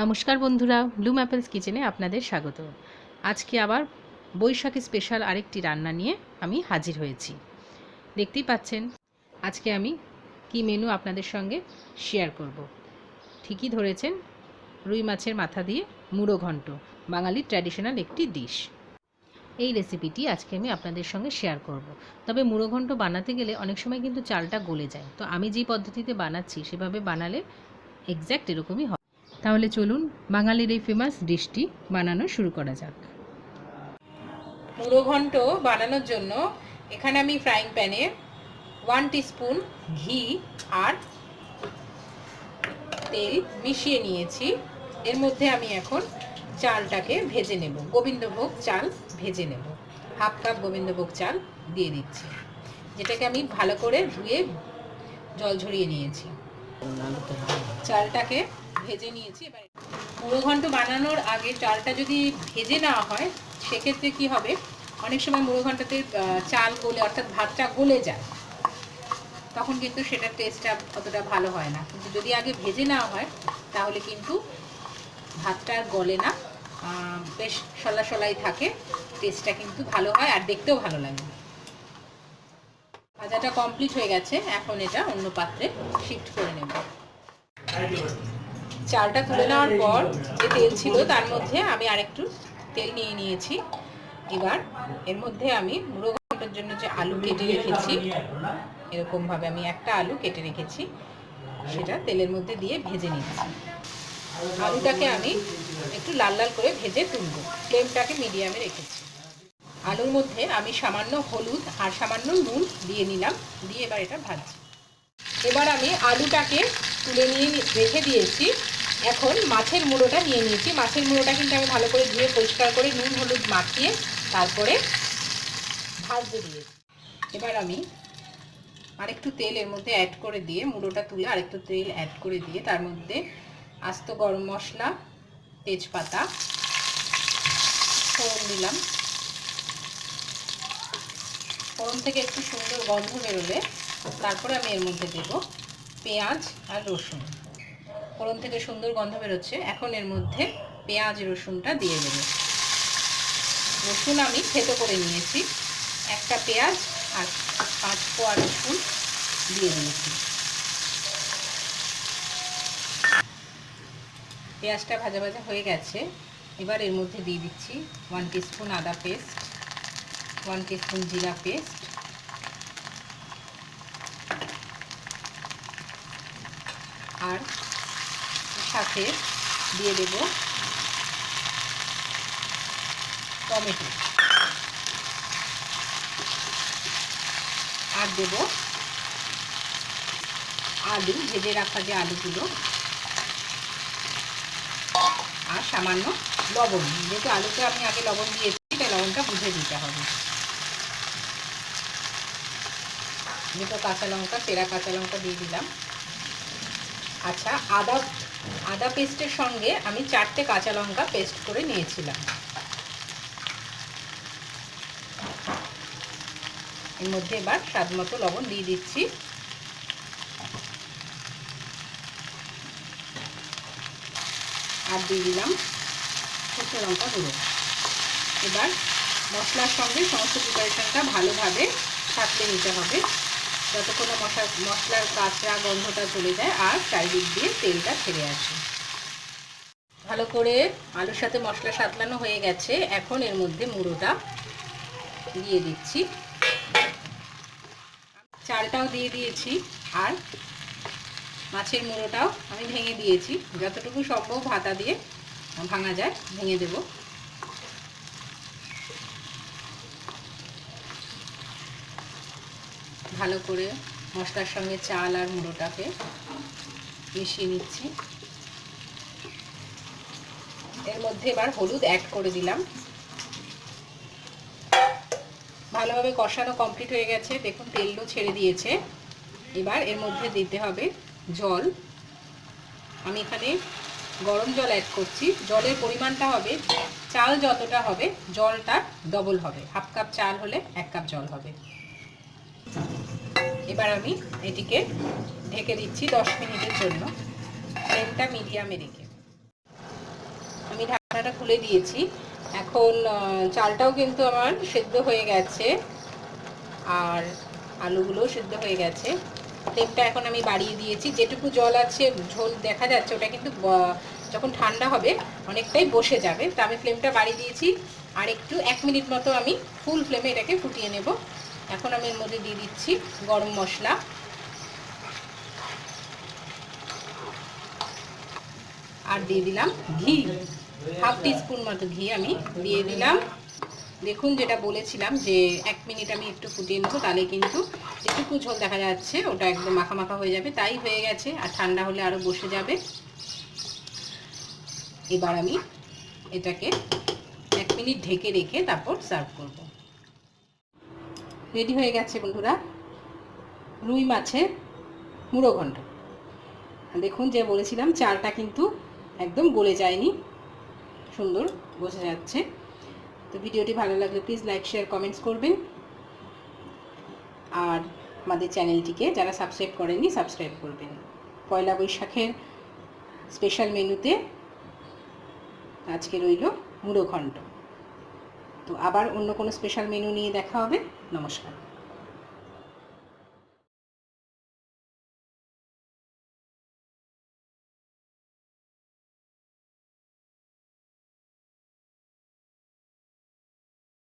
নমস্কার বন্ধুরা Bloom apples কিচেনে আপনাদের স্বাগত। আজকে আবার বৈশাখী স্পেশাল আরেকটি রান্না নিয়ে আমি হাজির হয়েছি। দেখতেই পাচ্ছেন, আজকে আমি কি মেনু আপনাদের সঙ্গে শেয়ার করব। ঠিকই ধরেছেন, রুই মাছের মাথা দিয়ে মুড়ো ঘন্ট বাঙালির ট্র্যাডিশনাল একটি ডিশ এই রেসিপিটি আজকে আমি আপনাদের সঙ্গে শেয়ার করব। তবে মুড়ো ঘন্ট বানাতে গেলে অনেক সময় কিন্তু চালটা গলে যায়। তো আমি যে পদ্ধতিতে বানাচ্ছি, সেভাবে বানালে এক্স্যাক্ট এরকমই হয়। তাহলে চলুন বাঙালির এই ফেমাস ডিশটি বানানো শুরু করা যাক। মুড়ো ঘন্ট বানানোর জন্য এখানে আমি ফ্রাইং প্যানে ওয়ান টিস্পুন ঘি আর তেল মিশিয়ে নিয়েছি। এর মধ্যে আমি এখন চালটাকে ভেজে নেব। গোবিন্দভোগ চাল ভেজে নেব। হাফ কাপ গোবিন্দভোগ চাল দিয়ে দিচ্ছি। যেটাকে আমি ভালো করে ধুয়ে জল ঝরিয়ে নিয়েছি। চালটাকে ভেজে নিয়েছি, এবার মুড়ো ঘন্ট বানানোর আগে চালটা যদি ভেজে নেওয়া হয়, সেক্ষেত্রে কি হবে? অনেক সময় মুড়ো ঘন্টাতে চাল গলে, অর্থাৎ ভাতটা গলে যায়, তখন কিন্তু সেটার টেস্টটা অতটা ভালো হয় না। কিন্তু যদি আগে ভেজে নেওয়া হয়, তাহলে কিন্তু ভাতটা গলে না। বেশ সলা সলাই থাকে টেস্টটা কিন্তু ভালো হয় আর দেখতেও ভালো লাগে। ভাজাটা কমপ্লিট হয়ে গেছে, এখন এটা অন্য পাত্রে শিফট করে নেব। চালটা তুলে নেওয়ার পর যে তেল ছিল তার মধ্যে আমি আরেকটু তেল নিয়ে নিয়েছি। এবার এর মধ্যে আমি মুড়ো ঘণ্টার জন্য যে আলু কেটে রেখেছি, এরকমভাবে আমি একটা আলু কেটে রেখেছি, সেটা তেলের মধ্যে দিয়ে ভেজে নিচ্ছি। আলুটাকে আমি একটু লাল লাল করে ভেজে তুলব, ফ্লেমটাকে মিডিয়ামে রেখেছি। আলুর মধ্যে আমি সামান্য হলুদ আর সামান্য নুন দিয়ে নিলাম, দিয়ে এবার এটা ভাজছি। এবার আমি আলুটাকে তুলে নিয়ে রেখে দিয়েছি। এখন মাছের মুড়োটা নিয়ে নিয়েছি। মাছের মুড়োটা কিন্তু আমি ভালো করে ধুয়ে, পরিষ্কার করে নুন, হলুদ মাখিয়ে তারপরে ভাজতে দিয়েছি। এবার আমি আরেকটু তেল এর মধ্যে অ্যাড করে দিয়ে মুড়োটা তুলে আরেকটু তেল অ্যাড করে দিয়ে তার মধ্যে আস্ত গরম মশলা, তেজপাতা, ফোড়ন দিলাম। ফোড়ন থেকে একটু সুন্দর গন্ধ বেরোলে তারপরে আমি এর মধ্যে দেব পেঁয়াজ আর রসুন। ফোড়ন থেকে সুন্দর গন্ধ বেরোচ্ছে। এখন এর মধ্যে পেঁয়াজ, রসুনটা দিয়ে দেব। রসুন আমি থেতো করে নিয়েছি। একটা পেঁয়াজ আর পাঁচ পোয়া রসুন দিয়ে দিয়েছি। পেঁয়াজটা ভাজা ভাজা হয়ে গেছে। এবার এর মধ্যে দিয়ে দিচ্ছি ওয়ান টিস্পুন আদা পেস্ট ওয়ান টিস্পুন জিরা পেস্ট আর সাথে দিয়ে দেব টমেটো। আর দেব আলু, ভেজে রাখা যে আলুগুলো। আর সামান্য লবণ, যেহেতু আলুতে আমি আগে লবণ দিয়েছি, তাই লবণটা বুঝে দিতে হবে। দুটো কাঁচা লঙ্কা সেরা কাঁচা লঙ্কা দিয়ে দিলাম। আচ্ছা আদা আদা পেস্টের সঙ্গে আমি চারটে কাঁচা লঙ্কা পেস্ট করে নিয়েছিলাম। এর মধ্যে এবার স্বাদ মতো লবণ দিয়ে দিচ্ছি। আর দিয়ে দিলাম শুকনো লঙ্কা গুঁড়ো। এবার মশলার সঙ্গে সমস্ত প্রিপারেশনটা ভালোভাবে সাঁতলে নিতে হবে। যতক্ষণ মশলা মশলার কাঁচা গন্ধটা চলে যায়, আর চারিদিক দিয়ে তেলটা ছেড়ে আসে। ভালো করে আলুর সাথে মশলা সাতলানো হয়ে গেছে। এখন এর মধ্যে মুড়োটা দিয়ে দিচ্ছি। চালটাও দিয়ে দিয়েছি, আর মাছের মুড়োটাও আমি ভেঙে দিয়েছি। যতটুকু সম্ভব ভাতা দিয়ে ভাঙা যায়, ভেঙে দেব। ভালো করে মশলার সঙ্গে চাল আর মুড়োটাকে মিশিয়ে নিচ্ছি। এর মধ্যে এবার হলুদ অ্যাড করে দিলাম। ভালোভাবে কষানো কমপ্লিট হয়ে গেছে। দেখুন, তেলও ছেড়ে দিয়েছে। এবার এর মধ্যে দিতে হবে জল। আমি এখানে গরম জল অ্যাড করছি। জলের পরিমাণটা হবে, চাল যতটা হবে, জলটা ডবল হবে। হাফ কাপ চাল হলে এক কাপ জল হবে। এবার আমি এটিকে ঢেকে দিচ্ছি দশ মিনিটের জন্য। ফ্লেমটা মিডিয়ামে রেখে। আমি ঢাকনাটা খুলে দিয়েছি। এখন চালটাও কিন্তু আমার সেদ্ধ হয়ে গেছে। আর আলুগুলোও সেদ্ধ হয়ে গেছে। ফ্লেমটা এখন আমি বাড়িয়ে দিয়েছি। যেটুকু জল আছে, ঝোল দেখা যাচ্ছে, ওটা কিন্তু যখন ঠান্ডা হবে, অনেকটাই বসে যাবে। তা আমি ফ্লেমটা বাড়িয়ে দিয়েছি। আর একটু, এক মিনিট মতো আমি ফুল ফ্লেমে এটাকে ফুটিয়ে নেব। এখন আমি এর মধ্যে দিয়ে দিচ্ছি গরম মশলা। আর দিয়ে দিলাম ঘি। হাফ টিস্পুন মতো ঘি আমি দিয়ে দিলাম। দেখুন যেটা বলেছিলাম যে এক মিনিট আমি একটু ফুটিয়ে নেব, তাহলে কিন্তু একটু ঝোল দেখা যাচ্ছে ওটা একদম মাখা মাখা হয়ে যাবে। তাই হয়ে গেছে, আর ঠান্ডা হলে আরও বসে যাবে। এবার আমি এটাকে এক মিনিট ঢেকে রেখে তারপর সার্ভ করব। রেডি হয়ে গেছে বন্ধুরা। রুই মাছের মুড়ো ঘন্ট দেখুন যে বলেছিলাম, চালটা কিন্তু একদম গলে যায়নি। সুন্দর বোঝা যাচ্ছে। তো ভিডিওটি ভালো লাগলে প্লিজ লাইক শেয়ার কমেন্টস করবেন। আর আমাদের চ্যানেলটিকে যারা সাবস্ক্রাইব করেনি সাবস্ক্রাইব করবেন। পয়লা বৈশাখের স্পেশাল মেনুতে আজকে রইল মুড়ো ঘন্ট তো আবার অন্য কোনো স্পেশাল মেনু নিয়ে দেখা হবে। নমস্কার।